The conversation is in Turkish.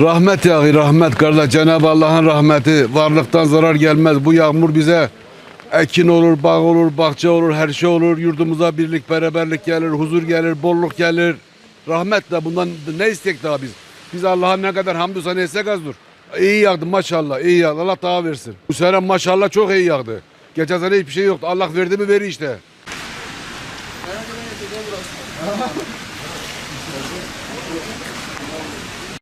Rahmet yağı rahmet kardeş. Cenab-ı Allah'ın rahmeti. Varlıktan zarar gelmez. Bu yağmur bize ekin olur, bağ olur, bahçe olur, her şey olur. Yurdumuza birlik, beraberlik gelir, huzur gelir, bolluk gelir. Rahmetle bundan ne istek daha biz? Biz Allah'a ne kadar hamdü sana etsek azdır. İyi yağdı maşallah, iyi yağdı. Allah daha versin. Bu sene maşallah çok iyi yağdı. Geçen sene hiçbir şey yoktu. Allah verdi mi veri işte.